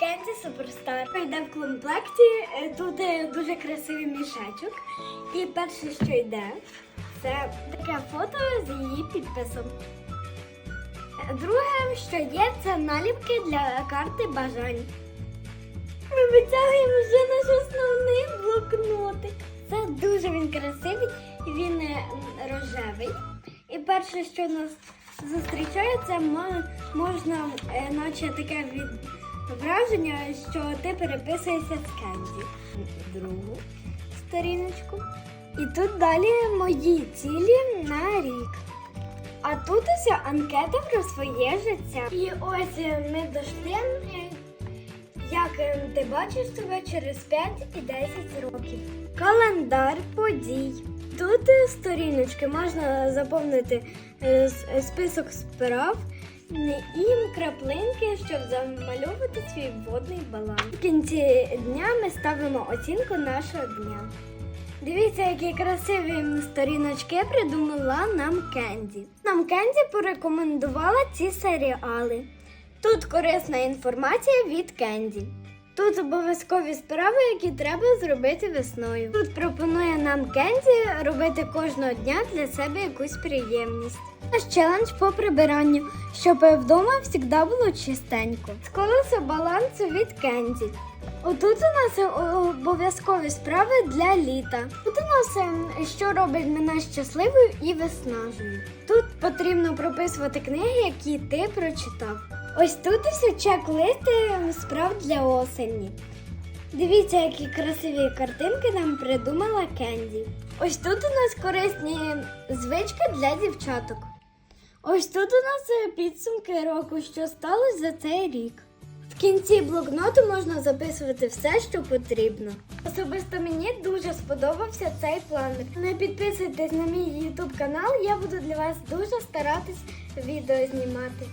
Кенді Суперстар. Йде в комплекті. е, Тут е, дуже красивий мішечок. І перше, що йде, це таке фото з її підписом. Друге, що є, це наліпки для карти бажань. Ми витягуємо вже наш основний блокнотик. Це дуже він красивий, він е, рожевий. І перше, що нас зустрічає, це можна, наче таке від враження, що ти переписуєшся з Кенді. Другу сторіночку. І тут далі мої цілі на рік. А тут ось анкета про своє життя. І ось ми дошли, як ти бачиш себе через 5 і 10 років. Календар подій. Тут сторіночки можна заповнити е, список справ і краплинки, щоб замальовувати свій водний баланс. В кінці дня ми ставимо оцінку нашого дня. Дивіться, які красиві сторіночки придумала нам Кенді. Нам Кенді порекомендувала ці серіали. Тут корисна інформація від Кенді. Тут обов'язкові справи, які треба зробити весною. Тут пропонує нам Кенді робити кожного дня для себе якусь приємність. Наш челендж по прибиранню, щоб вдома завжди було чистенько. З колесо балансу від Кенді. Отут у нас обов'язкові справи для літа. Тут у нас ем, що робить мене щасливою і виснажує. Тут потрібно прописувати книги, які ти прочитав. Ось тут ось чек-листи ем, справ для осені. Дивіться, які красиві картинки нам придумала Кенді. Ось тут у нас корисні звички для дівчаток. Ось тут у нас е, підсумки року, що сталося за цей рік. В кінці блокноту можна записувати все, що потрібно. Особисто мені дуже сподобався цей планер. Не підписуйтесь на мій YouTube канал, я буду для вас дуже старатись відео знімати.